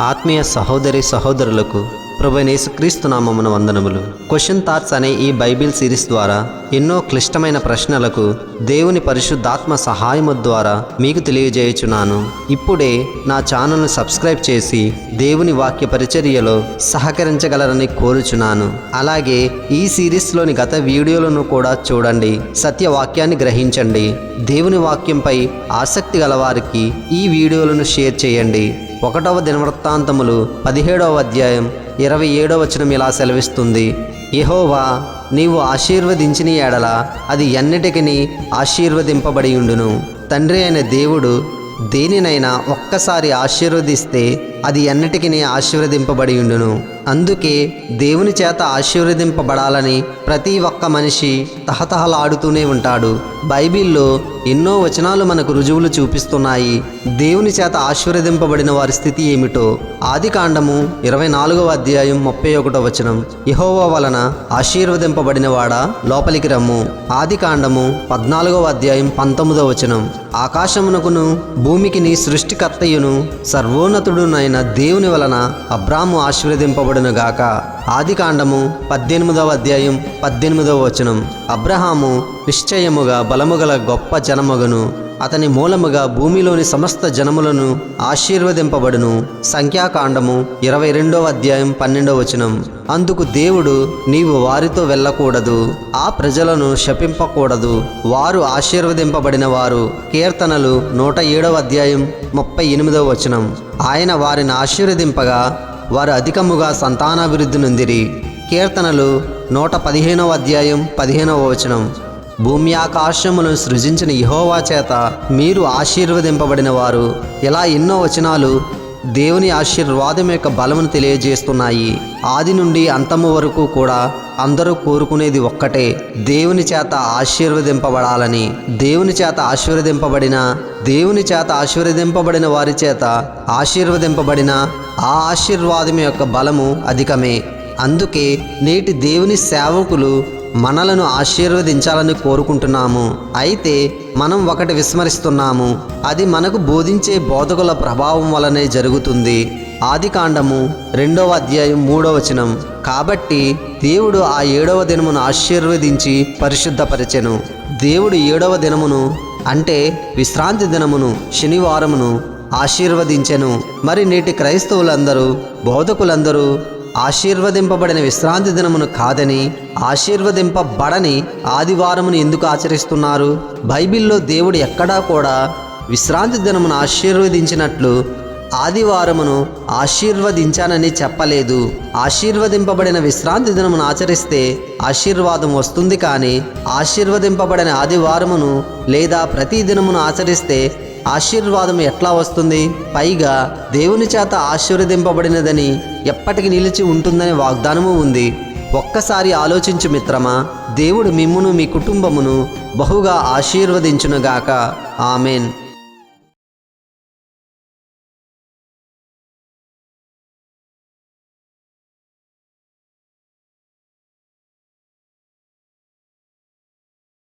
ఆత్మీయ సహోదరి సహోదరులకు ప్రభు నామమున వందనములు. క్వశ్చన్ థాట్స్ అనే ఈ బైబిల్ సిరీస్ ద్వారా ఎన్నో క్లిష్టమైన ప్రశ్నలకు దేవుని పరిశుద్ధాత్మ సహాయము ద్వారా మీకు తెలియజేయుచున్నాను. ఇప్పుడే నా ఛానల్ను సబ్స్క్రైబ్ చేసి దేవుని వాక్య పరిచర్యలో సహకరించగలరని కోరుచున్నాను. అలాగే ఈ సిరీస్లోని గత వీడియోలను కూడా చూడండి. సత్యవాక్యాన్ని గ్రహించండి. దేవుని వాక్యంపై ఆసక్తి గలవారికి ఈ వీడియోలను షేర్ చేయండి. ఒకటవ దినవృత్తాంతములు పదిహేడవ అధ్యాయం ఇరవై ఏడవ వచనం ఇలా సెలవిస్తుంది. యహోవా నీవు ఆశీర్వదించిన ఎడల అది ఎన్నిటికీ ఆశీర్వదింపబడి ఉండును. తండ్రి అయిన దేవుడు దేనినైనా ఒక్కసారి ఆశీర్వదిస్తే అది ఎన్నటికీ ఆశీర్వదింపబడి ఉండును. అందుకే దేవుని చేత ఆశీర్వదింపబడాలని ప్రతి ఒక్క మనిషి తహతహలాడుతూనే ఉంటాడు. బైబిల్లో ఎన్నో వచనాలు మనకు రుజువులు చూపిస్తున్నాయి. దేవుని చేత ఆశీర్వదింపబడిన వారి స్థితి ఏమిటో ఆది కాండము ఇరవై నాలుగవ అధ్యాయం ముప్పై ఒకటో వచనం. యహోవా వలన ఆశీర్వదింపబడిన వాడ? లోపలికి రమ్ము. ఆది కాండము పద్నాలుగవ అధ్యాయం పంతొమ్మిదవ వచనం. ఆకాశమునకును భూమికి నీ సృష్టికర్తయును సర్వోన్నతుడునైన దేవుని వలన అబ్రాము ఆశీర్వదింపబడును గాక. ఆది కాండము పద్దెనిమిదవ అధ్యాయం పద్దెనిమిదవ వచనం. అబ్రహాము నిశ్చయముగా బలముగల గొప్ప జనముగను. అతని మూలముగా భూమిలోని సమస్త జనములను ఆశీర్వదింపబడును. సంఖ్యాకాండము ఇరవై రెండవ అధ్యాయం పన్నెండవ వచనం. అందుకు దేవుడు నీవు వారితో వెళ్ళకూడదు ఆ ప్రజలను శపింపకూడదు. వారు ఆశీర్వదింపబడిన వారు కీర్తనలు నూట ఏడవ అధ్యాయం ముప్పై ఎనిమిదవ వచనం. ఆయన వారిని ఆశీర్వదింపగా వారు అధికముగా సంతానాభివృద్ధి నొందిరి. కీర్తనలు నూట పదిహేనవ అధ్యాయం పదిహేనవ వచనం. భూమి ఆకాశములను సృజించిన యహోవా చేత మీరు ఆశీర్వదింపబడిన వారు ఇలా ఎన్నో వచనాలు దేవుని ఆశీర్వాదం యొక్క బలమును తెలియజేస్తున్నాయి. ఆది నుండి అంతము వరకు కూడా అందరూ కోరుకునేది ఒక్కటే దేవుని చేత ఆశీర్వదింపబడాలని. దేవుని చేత ఆశీర్వదింపబడిన దేవుని చేత ఆశీర్వదింపబడిన వారి చేత ఆశీర్వదింపబడిన ఆ ఆశీర్వాదం యొక్క బలము అధికమే. అందుకే నేటి దేవుని సేవకులు మనలను ఆశీర్వదించాలని కోరుకుంటున్నాము. అయితే మనం ఒకటి విస్మరిస్తున్నాము. అది మనకు బోధించే బోధకుల ప్రభావం వలనే జరుగుతుంది. ఆది కాండము రెండవ అధ్యాయం మూడవ వచనం. కాబట్టి దేవుడు ఆ ఏడవ దినమును ఆశీర్వదించి పరిశుద్ధపరచెను. దేవుడు ఏడవ దినమును అంటే విశ్రాంతి దినమును శనివారమును ఆశీర్వదించెను. మరి నేటి క్రైస్తవులందరూ బోధకులందరూ ఆశీర్వదింపబడిన విశ్రాంతి దినమును కాదని ఆశీర్వదింపబడని ఆదివారమును ఎందుకు ఆచరిస్తున్నారు? బైబిల్లో దేవుడు ఎక్కడా కూడా విశ్రాంతి దినమును ఆశీర్వదించినట్లు ఆదివారమును ఆశీర్వదించానని చెప్పలేదు. ఆశీర్వదింపబడిన విశ్రాంతి దినమును ఆచరిస్తే ఆశీర్వాదం వస్తుంది కానీ ఆశీర్వదింపబడిన ఆదివారమును లేదా ప్రతి దినమును ఆచరిస్తే ఆశీర్వాదం ఎట్లా వస్తుంది? పైగా దేవుని చేత ఆశీర్వదింపబడినదని ఎప్పటికి నిలిచి ఉంటుందనే వాగ్దానము ఉంది. ఒక్కసారి ఆలోచించు మిత్రమా దేవుడు మిమ్మును మీ కుటుంబమును బహుగా ఆశీర్వదించునుగాక. ఆమెన్.